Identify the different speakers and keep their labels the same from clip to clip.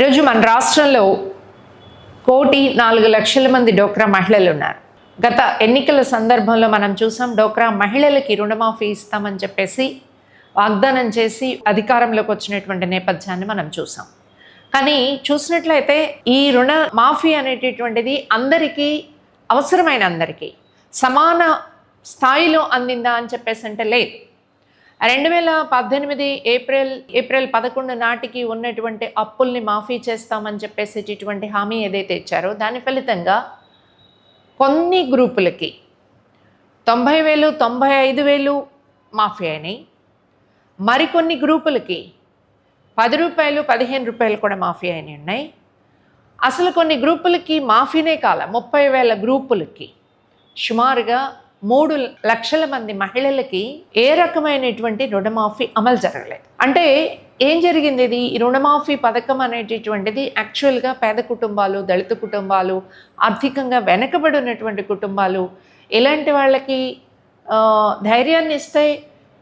Speaker 1: ఈరోజు మన రాష్ట్రంలో కోటి నాలుగు లక్షల మంది డోక్రా మహిళలు ఉన్నారు గత ఎన్నికల సందర్భంలో మనం చూసాం డోక్రా మహిళలకి రుణమాఫీ ఇస్తామని చెప్పేసి వాగ్దానం చేసి అధికారంలోకి వచ్చినటువంటి నేపథ్యాన్ని మనం చూసాం. కానీ చూసినట్లయితే ఈ రుణ మాఫీ అనేటటువంటిది అందరికీ అవసరమైన అందరికీ సమాన స్థాయిలో అందిందా అని చెప్పేసి అంటే లేదు. రెండు వేల పద్దెనిమిది ఏప్రిల్ ఏప్రిల్ పదకొండు నాటికి ఉన్నటువంటి అప్పుల్ని మాఫీ చేస్తామని చెప్పేసి ఇటువంటి హామీ ఏదైతే ఇచ్చారో దాని ఫలితంగా కొన్ని గ్రూపులకి తొంభై వేలు తొంభై ఐదు వేలు మాఫీ అయినాయి. మరికొన్ని గ్రూపులకి పది రూపాయలు పదిహేను రూపాయలు కూడా మాఫీ అయినాయి ఉన్నాయి. అసలు కొన్ని గ్రూపులకి మాఫీనే కాల ముప్పై వేల గ్రూపులకి. సుమారుగా మూడు లక్షల మంది మహిళలకి ఏ రకమైనటువంటి రుణమాఫీ అమలు జరగలేదు. అంటే ఏం జరిగింది ఇది? ఈ రుణమాఫీ పథకం అనేటటువంటిది యాక్చువల్గా పేద కుటుంబాలు దళిత కుటుంబాలు ఆర్థికంగా వెనకబడి ఉన్నటువంటి కుటుంబాలు ఇలాంటి వాళ్ళకి ధైర్యాన్ని ఇస్తే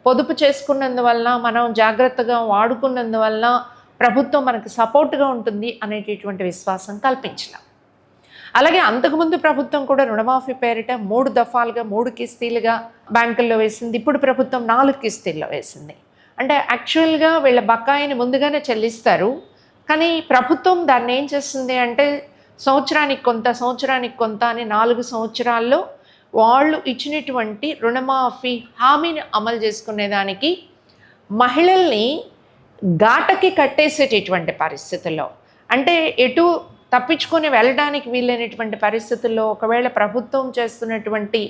Speaker 1: పొదుపు చేసుకున్నందువలన మనం జాగ్రత్తగా వాడుకున్నందువలన ప్రభుత్వం మనకు సపోర్ట్గా ఉంటుంది అనేటటువంటి విశ్వాసం కల్పించినాం అలాగే అంతకుముందు ప్రభుత్వం కూడా రుణమాఫీ పేరిట మూడు దఫాలుగా మూడు కిస్తీలుగా బ్యాంకుల్లో వేసింది. ఇప్పుడు ప్రభుత్వం నాలుగు కిస్తీల్లో వేసింది. అంటే యాక్చువల్గా వీళ్ళ బకాయిని ముందుగానే చెల్లిస్తారు. కానీ ప్రభుత్వం దాన్ని ఏం చేస్తుంది అంటే సంవత్సరానికి కొంత సంవత్సరానికి కొంత అని నాలుగు సంవత్సరాల్లో వాళ్ళు ఇచ్చినటువంటి రుణమాఫీ హామీని అమలు చేసుకునేదానికి మహిళల్ని ఘాటకి కట్టేసేటటువంటి పరిస్థితుల్లో. అంటే ఎటు తప్పించుకొని వెళ్ళడానికి వీలైనటువంటి పరిస్థితుల్లో ఒకవేళ ప్రభుత్వం చేస్తున్నటువంటి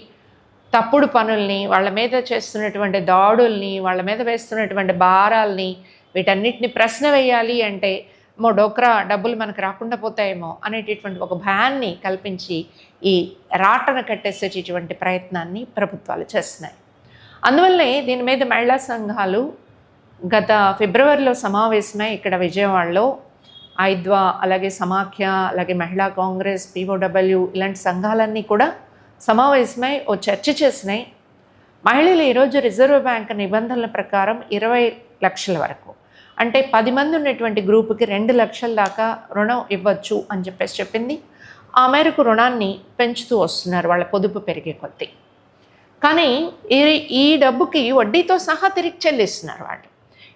Speaker 1: తప్పుడు పనుల్ని వాళ్ళ మీద చేస్తున్నటువంటి దాడుల్ని వాళ్ళ మీద వేస్తున్నటువంటి భారాల్ని వీటన్నిటిని ప్రశ్న వేయాలి అంటే మో డోక్రా డబ్బులు మనకు రాకుండా పోతాయేమో అనేటటువంటి ఒక భయాన్ని కల్పించి ఈ రాటను కట్టేసేటటువంటి ప్రయత్నాన్ని ప్రభుత్వాలు చేస్తున్నాయి. అందువల్లే దీని మీద మహిళా సంఘాలు గత ఫిబ్రవరిలో సమావేశమై ఇక్కడ విజయవాడలో ఐద్వా అలాగే సమాఖ్య అలాగే మహిళా కాంగ్రెస్ పీఓడబ్ల్యూ ఇలాంటి సంఘాలన్నీ కూడా సమావేశమై ఓ చర్చ చేసినాయి. మహిళలు ఈరోజు రిజర్వ్ బ్యాంక్ నిబంధనల ప్రకారం ఇరవై లక్షల వరకు. అంటే పది మంది ఉన్నటువంటి గ్రూపుకి రెండు లక్షల దాకా రుణం ఇవ్వచ్చు అని చెప్పేసి చెప్పింది. ఆ మేరకు రుణాన్ని పెంచుతూ వస్తున్నారు వాళ్ళ పొదుపు పెరిగే కొద్దీ. కానీ ఈ ఈ డబ్బుకి వడ్డీతో సహా తిరిగి చెల్లిస్తున్నారు వాళ్ళు.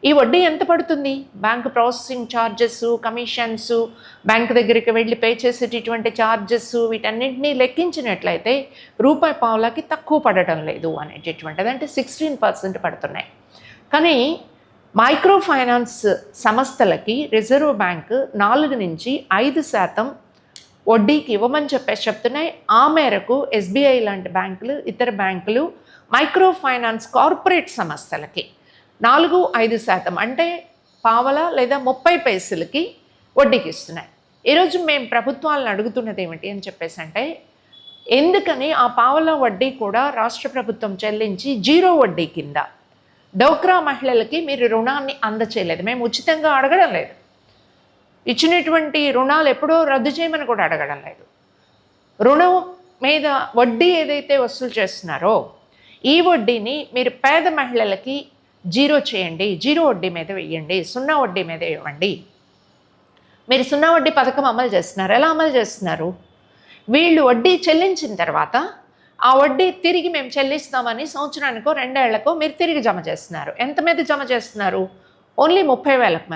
Speaker 1: ఈ వడ్డీ ఎంత పడుతుంది? Bank processing charges commissions bank దగ్గరికి వెళ్ళి పే చేసేటటువంటి ఛార్జెస్ వీటన్నింటినీ లెక్కించినట్లయితే రూపాయి పావులకి తక్కువ పడటం లేదు అనేటటువంటిది. అంటే సిక్స్టీన్ పర్సెంట్ పడుతున్నాయి. కానీ మైక్రో ఫైనాన్స్ సంస్థలకి రిజర్వ్ బ్యాంక్ నాలుగు నుంచి ఐదు శాతం వడ్డీకి ఇవ్వమని చెప్పేసి చెప్తున్నాయి. ఆ మేరకు ఎస్బీఐ లాంటి బ్యాంకులు ఇతర బ్యాంకులు మైక్రో ఫైనాన్స్ కార్పొరేట్ సంస్థలకి నాలుగు ఐదు శాతం అంటే పావల లేదా ముప్పై పైసలకి వడ్డీకి ఇస్తున్నాయి. ఈరోజు మేము ప్రభుత్వాలను అడుగుతున్నది ఏమిటి అని చెప్పేసి అంటే ఎందుకని ఆ పావల వడ్డీ కూడా రాష్ట్ర ప్రభుత్వం చెల్లించి జీరో వడ్డీ కింద? డోక్రా మహిళలకి మీరు రుణాన్ని అందచేయలేదు. మేము ఉచితంగా అడగడం లేదు. ఇచ్చినటువంటి రుణాలు ఎప్పుడో రద్దు చేయమని కూడా అడగడం లేదు. రుణం మీద వడ్డీ ఏదైతే వసూలు చేస్తున్నారో ఈ వడ్డీని మీరు పేద మహిళలకి జీరో చేయండి జీరో వడ్డీ మీద వేయండి సున్నా వడ్డీ మీద ఇవ్వండి. మీరు సున్నా వడ్డీ పథకం అమలు చేస్తున్నారు. ఎలా అమలు చేస్తున్నారు? వీళ్ళు వడ్డీ చెల్లించిన తర్వాత ఆ వడ్డీ తిరిగి మేము చెల్లిస్తామని సంవత్సరానికో రెండేళ్ళకో మీరు తిరిగి జమ చేస్తున్నారు. ఎంత మీద జమ చేస్తున్నారు? ఓన్లీ ముప్పై వేలకు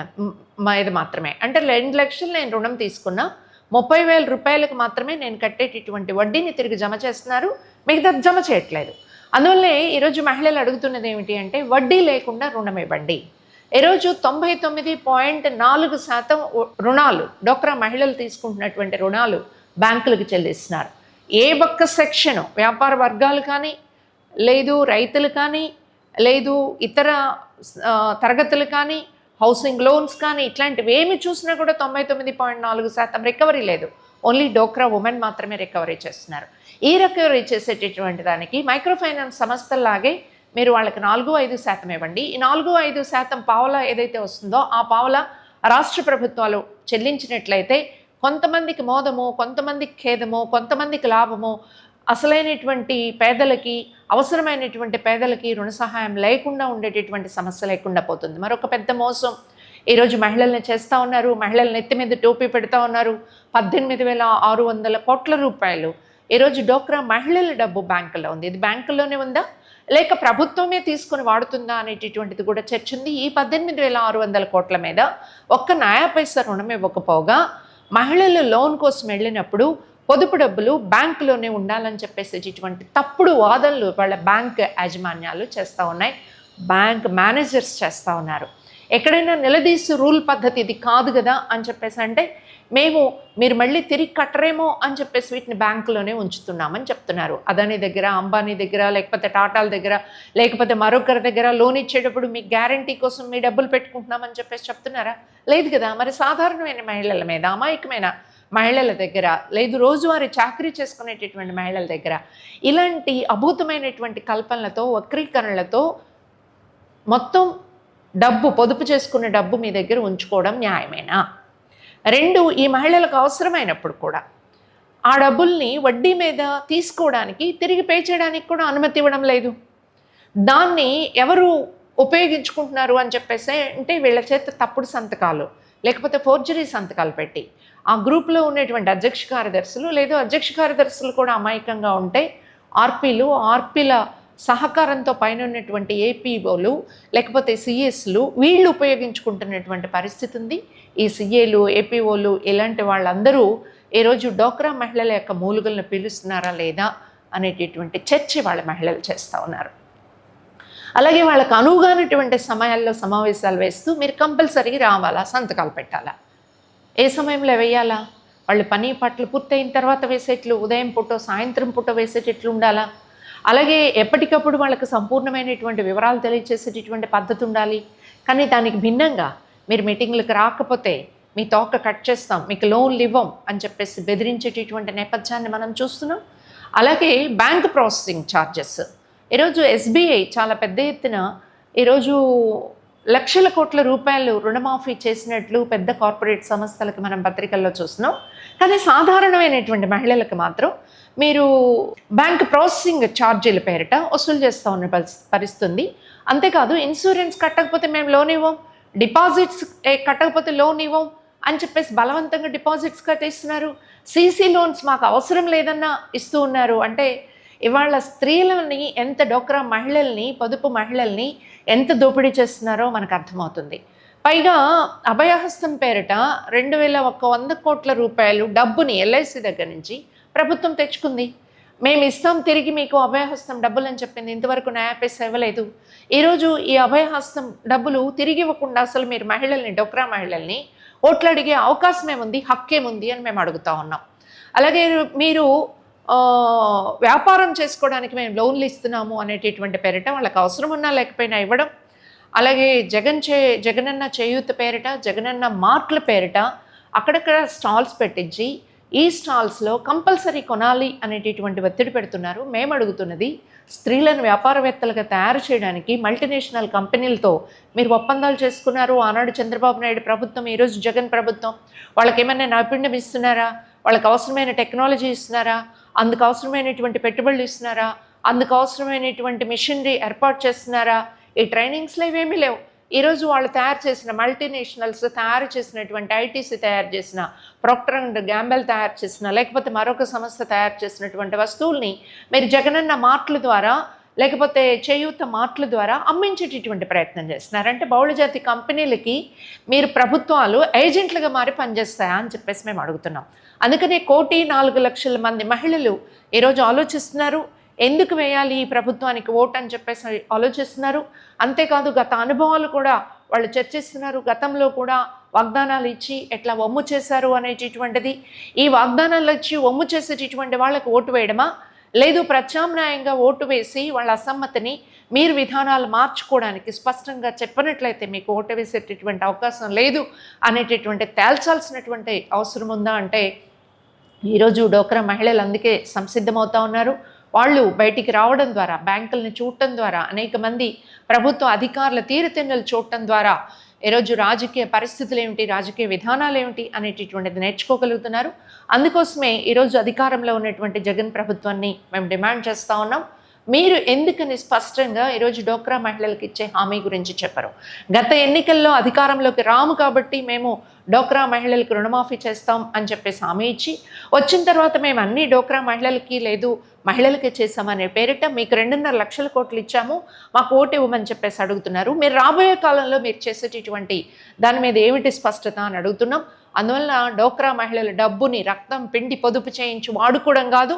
Speaker 1: మీద మాత్రమే. అంటే రెండు లక్షలు నేను రుణం తీసుకున్నా ముప్పై వేల రూపాయలకు మాత్రమే నేను కట్టేటటువంటి వడ్డీని తిరిగి జమ చేస్తున్నారు. మిగతా జమ చేయట్లేదు. అందువల్లే ఈరోజు మహిళలు అడుగుతున్నది ఏమిటి అంటే వడ్డీ లేకుండా రుణం ఇవ్వండి. ఈరోజు తొంభై తొమ్మిది పాయింట్ నాలుగు శాతం రుణాలు డోక్రా మహిళలు తీసుకుంటున్నటువంటి రుణాలు బ్యాంకులకు చెల్లిస్తున్నారు. ఏ ఒక్క సెక్షను వ్యాపార వర్గాలు కానీ లేదు రైతులు కానీ లేదు ఇతర తరగతులు కానీ హౌసింగ్ లోన్స్ కానీ ఇట్లాంటివి ఏమి చూసినా కూడా తొంభై తొమ్మిది పాయింట్ నాలుగు శాతం రికవరీ లేదు. ఓన్లీ డోక్రా ఉమెన్ మాత్రమే రికవరీ చేస్తున్నారు. ఈ రికవరీ చేసేటటువంటి దానికి మైక్రో ఫైనాన్స్ సంస్థల్లాగే మీరు వాళ్ళకి నాలుగు ఐదు శాతం ఇవ్వండి. ఈ నాలుగు ఐదు శాతం పావలా ఏదైతే వస్తుందో ఆ పావలా రాష్ట్ర ప్రభుత్వాలు చెల్లించినట్లయితే కొంతమందికి మోదము కొంతమందికి ఖేదము కొంతమందికి లాభము అసలైనటువంటి పేదలకి అవసరమైనటువంటి పేదలకి రుణ సహాయం లేకుండా ఉండేటటువంటి సమస్య లేకుండా పోతుంది. మరొక పెద్ద మోసం ఈరోజు మహిళల్ని చేస్తూ ఉన్నారు మహిళల నెత్తి మీద టోపీ పెడతా ఉన్నారు. పద్దెనిమిది వేల ఆరు వందల కోట్ల రూపాయలు ఈరోజు డోక్రా మహిళల డబ్బు బ్యాంకులో ఉంది. ఇది బ్యాంకులోనే ఉందా? లేక ప్రభుత్వమే తీసుకొని వాడుతుందా అనేటటువంటిది కూడా చర్చ ఉంది. ఈ పద్దెనిమిది వేల ఆరు వందల కోట్ల మీద ఒక్క న్యాయ పైసా రుణం ఇవ్వకపోగా మహిళలు లోన్ కోసం వెళ్ళినప్పుడు పొదుపు డబ్బులు బ్యాంకులోనే ఉండాలని చెప్పేసి ఇటువంటి తప్పుడు వాదనలు వాళ్ళ బ్యాంక్ యాజమాన్యాలు చేస్తూ ఉన్నాయి. బ్యాంక్ మేనేజర్స్ చేస్తూ ఉన్నారు. ఎక్కడైనా నిలదీసి రూల్ పద్ధతి ఇది కాదు కదా అని చెప్పేసి అంటే మేము మీరు మళ్ళీ తిరిగి కట్టరేమో అని చెప్పేసి వీటిని బ్యాంకులోనే ఉంచుతున్నామని చెప్తున్నారు. అదాని దగ్గర అంబానీ దగ్గర లేకపోతే టాటాల దగ్గర లేకపోతే మరొకరి దగ్గర లోన్ ఇచ్చేటప్పుడు మీ గ్యారంటీ కోసం మీ డబ్బులు పెట్టుకుంటున్నామని చెప్పేసి చెప్తున్నారా? లేదు కదా. మరి సాధారణమైన మహిళల మీద అమాయకమైన మహిళల దగ్గర లేదు రోజువారీ చాకరీ చేసుకునేటటువంటి మహిళల దగ్గర ఇలాంటి అభూతమైనటువంటి కల్పనలతో వక్రీకరణలతో మొత్తం డబ్బు పొదుపు చేసుకున్న డబ్బు మీ దగ్గర ఉంచుకోవడం న్యాయమేనా? రెండు ఈ మహిళలకు అవసరమైనప్పుడు కూడా ఆ డబ్బుల్ని వడ్డీ మీద తీసుకోవడానికి తిరిగి పే చేయడానికి కూడా అనుమతి ఇవ్వడం లేదు. దాన్ని ఎవరు ఉపయోగించుకుంటున్నారు అని చెప్పేసి అంటే వీళ్ళ చేత తప్పుడు సంతకాలు లేకపోతే ఫోర్జరీ సంతకాలు పెట్టి ఆ గ్రూప్లో ఉన్నటువంటి అధ్యక్ష కార్యదర్శులు లేదు అధ్యక్ష కార్యదర్శులు కూడా అమాయకంగా ఉంటే ఆర్పీలు ఆర్పీల సహకారంతో పైన ఉన్నటువంటి ఏపీఓలు లేకపోతే సిఎస్లు వీళ్ళు ఉపయోగించుకుంటున్నటువంటి పరిస్థితి ఉంది ఈ సిఏలు ఏపీఓలు ఇలాంటి వాళ్ళందరూ ఈరోజు డోక్రా మహిళల యొక్క మూలుగులను పిలుస్తున్నారా లేదా అనేటటువంటి చర్చ వాళ్ళ మహిళలు చేస్తూ ఉన్నారు. అలాగే వాళ్ళకు అనువుగానటువంటి సమయాల్లో సమావేశాలు వేస్తూ మీరు కంపల్సరీ రావాలా సంతకాలు పెట్టాలా? ఏ సమయంలో వేయాలా? వాళ్ళు పని పట్లు పూర్తయిన తర్వాత వేసేట్లు ఉదయం పుట్టో సాయంత్రం పుట్టో వేసేటట్లు ఉండాలా? అలాగే ఎప్పటికప్పుడు వాళ్ళకి సంపూర్ణమైనటువంటి వివరాలు తెలియచేసేటటువంటి పద్ధతి ఉండాలి. కానీ దానికి భిన్నంగా మీరు మీటింగ్లకు రాకపోతే మీ తోక కట్ చేస్తాం మీకు లోన్లు ఇవ్వం అని చెప్పేసి బెదిరించేటటువంటి నేపథ్యాన్ని మనం చూస్తున్నాం. అలాగే బ్యాంక్ ప్రాసెసింగ్ ఛార్జెస్ ఈరోజు ఎస్బీఐ చాలా పెద్ద ఎత్తున ఈరోజు లక్షల కోట్ల రూపాయలు రుణమాఫీ చేసినట్లు పెద్ద కార్పొరేట్ సంస్థలకు మనం పత్రికల్లో చూస్తున్నాం. కానీ సాధారణమైనటువంటి మహిళలకు మాత్రం మీరు బ్యాంక్ ప్రాసెసింగ్ ఛార్జీల పేరిట వసూలు చేస్తూ ఉన్న పరిస్థితుంది. అంతేకాదు ఇన్సూరెన్స్ కట్టకపోతే మేము లోన్ ఇవ్వం డిపాజిట్స్ ఏ, కట్టకపోతే లోన్ ఇవ్వం అని చెప్పేసి బలవంతంగా డిపాజిట్స్ కట్టేస్తున్నారు. సీసీ లోన్స్ మాకు అవసరం లేదన్నా ఇస్తూ ఉన్నారు. అంటే ఇవాళ స్త్రీలని ఎంత డోక్రా మహిళల్ని పొదుపు మహిళల్ని ఎంత దోపిడీ చేస్తున్నారో మనకు అర్థమవుతుంది. పైగా అభయహస్తం పేరిట రెండు వేల ఒక వంద కోట్ల రూపాయలు డబ్బుని ఎల్ఐసి దగ్గర నుంచి ప్రభుత్వం తెచ్చుకుంది. మేము ఇస్తాం తిరిగి మీకు అభయహస్తం డబ్బులు అని చెప్పింది. ఇంతవరకు న్యాయపేస ఇవ్వలేదు ఈరోజు ఈ అభయహస్తం డబ్బులు తిరిగి ఇవ్వకుండా అసలు మీరు మహిళల్ని డోక్రా మహిళల్ని ఓట్లు అడిగే అవకాశం ఏముంది హక్కేముంది అని మేము అడుగుతా ఉన్నాం. అలాగే మీరు వ్యాపారం చేసుకోవడానికి మేము లోన్లు ఇస్తున్నాము అనేటటువంటి పేరిట వాళ్ళకి అవసరం ఉన్నా లేకపోయినా ఇవ్వడం. అలాగే జగన్ చే జగనన్న చేయూత పేరిట జగనన్న మార్కుల పేరిట అక్కడక్కడ స్టాల్స్ పెట్టించి ఈ స్టాల్స్లో కంపల్సరీ కొనాలి అనేటటువంటి ఒత్తిడి పెడుతున్నారు. మేము అడుగుతున్నది స్త్రీలను వ్యాపారవేత్తలుగా తయారు చేయడానికి మల్టీనేషనల్ కంపెనీలతో మీరు ఒప్పందాలు చేసుకున్నారు. ఆనాడు చంద్రబాబు నాయుడు ప్రభుత్వం ఈరోజు జగన్ ప్రభుత్వం. వాళ్ళకి ఏమైనా నైపుణ్యం ఇస్తున్నారా? వాళ్ళకి అవసరమైన టెక్నాలజీ ఇస్తున్నారా? అందుకు అవసరమైనటువంటి పెట్టుబడులు ఇస్తున్నారా? అందుకు అవసరమైనటువంటి మిషనరీ ఏర్పాటు చేస్తున్నారా? ఈ ట్రైనింగ్స్లో ఇవేమీ లేవు. ఈరోజు వాళ్ళు తయారు చేసిన మల్టీనేషనల్స్ తయారు చేసినటువంటి ఐటీసీ తయారు చేసిన ప్రొక్టర్ అండ్ గ్యాంబెల్ తయారు చేసిన లేకపోతే మరొక సంస్థ తయారు చేసినటువంటి వస్తువుల్ని మీరు జగనన్న మార్ట్ల ద్వారా లేకపోతే చేయూత మార్ట్ల ద్వారా అమ్మించేటటువంటి ప్రయత్నం చేస్తున్నారంటే బహుళజాతి కంపెనీలకి మీరు ప్రభుత్వాలు ఏజెంట్లుగా మారి పనిచేస్తాయా అని చెప్పేసి మేము అడుగుతున్నాం. అందుకనే కోటి నాలుగు లక్షల మంది మహిళలు ఈరోజు ఆలోచిస్తున్నారు. ఎందుకు వేయాలి ఈ ప్రభుత్వానికి ఓట్ అని చెప్పేసి ఆలోచిస్తున్నారు. అంతేకాదు గత అనుభవాలు కూడా వాళ్ళు చర్చిస్తున్నారు. గతంలో కూడా వాగ్దానాలు ఇచ్చి ఎట్లా వమ్ము చేశారు అనేటటువంటిది. ఈ వాగ్దానాలు ఇచ్చి వమ్ము చేసేటటువంటి వాళ్ళకి ఓటు వేయడమా? లేదు ప్రత్యామ్నాయంగా ఓటు వేసి వాళ్ళ అసమ్మతిని మీరు విధానాలు మార్చుకోవడానికి స్పష్టంగా చెప్పినట్లయితే మీకు ఓటు వేసేటటువంటి అవకాశం లేదు అనేటటువంటి తేల్చాల్సినటువంటి అవసరం ఉందా అంటే ఈరోజు డోక్రా మహిళలు అందుకే సంసిద్ధమవుతా ఉన్నారు. వాళ్ళు బయటికి రావడం ద్వారా బ్యాంకులను చూడటం ద్వారా అనేక మంది ప్రభుత్వ అధికారుల తీరుతెన్నులు చూడటం ద్వారా ఈరోజు రాజకీయ పరిస్థితులు ఏమిటి రాజకీయ విధానాలు ఏమిటి అనేటటువంటిది నేర్చుకోగలుగుతున్నారు. అందుకోసమే ఈరోజు అధికారంలో ఉన్నటువంటి జగన్ ప్రభుత్వాన్ని మేము డిమాండ్ చేస్తూ ఉన్నాం. మీరు ఎందుకని స్పష్టంగా ఈరోజు డోక్రా మహిళలకు ఇచ్చే హామీ గురించి చెప్పరు. గత ఎన్నికల్లో అధికారంలోకి రాము కాబట్టి మేము డోక్రా మహిళలకు రుణమాఫీ చేస్తాం అని చెప్పేసి హామీ ఇచ్చి వచ్చిన తర్వాత మేము అన్ని డోక్రా మహిళలకి లేదు మహిళలకి చేసామనే పేరిట మీకు రెండున్నర లక్షల కోట్లు ఇచ్చాము మాకు ఓటు ఇవ్వమని చెప్పేసి అడుగుతున్నారు. మీరు రాబోయే కాలంలో మీరు చేసేటటువంటి దాని మీద ఏమిటి స్పష్టత అని అడుగుతున్నాం. అందువల్ల డోక్రా మహిళల డబ్బుని రక్తం పిండి పొదుపు చేయించి వాడుకోవడం కాదు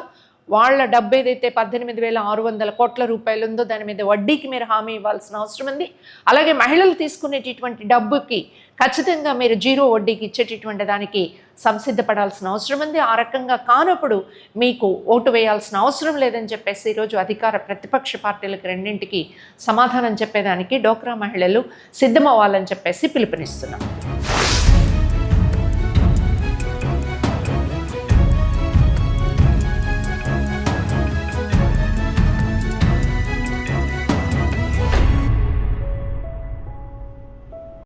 Speaker 1: వాళ్ళ డబ్బు ఏదైతే పద్దెనిమిది వేల ఆరు వందల కోట్ల రూపాయలు ఉందో దాని మీద వడ్డీకి మీరు హామీ ఇవ్వాల్సిన అవసరం ఉంది. అలాగే మహిళలు తీసుకునేటటువంటి డబ్బుకి ఖచ్చితంగా మీరు జీరో వడ్డీకి ఇచ్చేటటువంటి దానికి సంసిద్ధపడాల్సిన అవసరం ఉంది. ఆ రకంగా కానప్పుడు మీకు ఓటు వేయాల్సిన అవసరం లేదని చెప్పేసి ఈరోజు అధికార ప్రతిపక్ష పార్టీలకు రెండింటికి సమాధానం చెప్పేదానికి డోక్రా మహిళలు సిద్ధమవ్వాలని చెప్పేసి పిలుపునిస్తున్నాం.